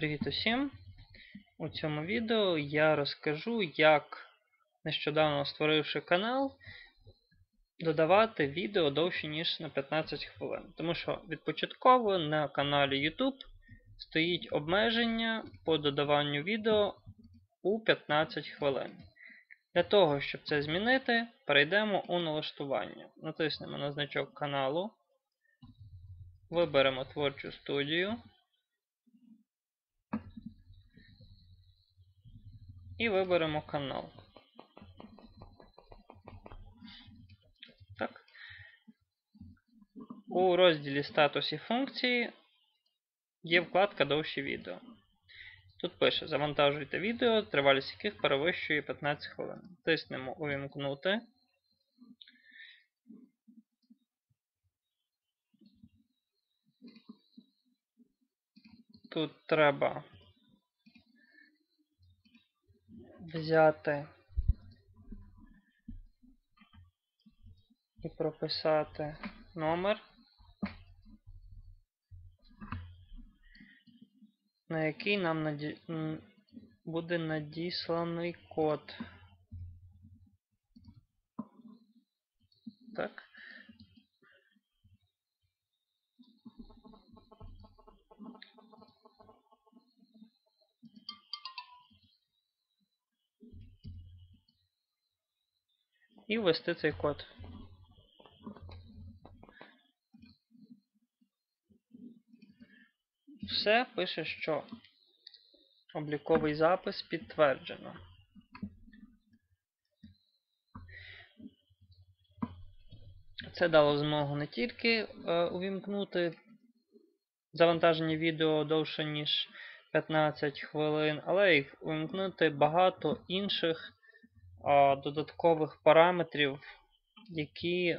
Привіт усім! У цьому відео я розкажу, як, нещодавно створивши канал, додавати відео довше, ніж на 15 хвилин. Тому що відпочатково на каналі YouTube стоїть обмеження по додаванню відео у 15 хвилин. Для того, щоб це змінити, перейдемо у налаштування. Натиснемо на значок каналу, виберемо творчу студію. І виберемо канал. Так. У розділі статус і функції є вкладка довші відео. Тут пише завантажуйте відео, тривалість яких перевищує 15 хвилин. Тиснемо Увімкнути. Тут треба взяти і прописати номер, на який нам наді... буде надісланий код. Так. І ввести цей код. Все пише, що обліковий запис підтверджено. Це дало змогу не тільки е, увімкнути завантаження відео довше, ніж 15 хвилин, але й увімкнути багато інших додаткових параметрів, які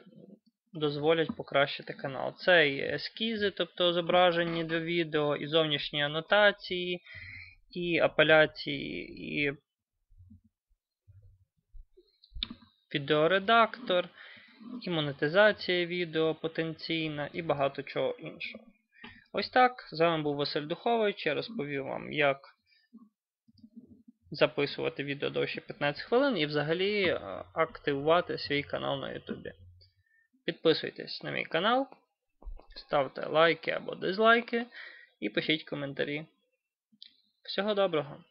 дозволять покращити канал. Це і ескізи, тобто зображені до відео, і зовнішні анотації, і апеляції, і відеоредактор, і монетизація відео потенційна, і багато чого іншого. Ось так. З вами був Василь Духович. Я розповів вам, як записувати відео довше 15 хвилин і взагалі е, активувати свій канал на Ютубі. Підписуйтесь на мій канал, ставте лайки або дизлайки і пишіть коментарі. Всього доброго!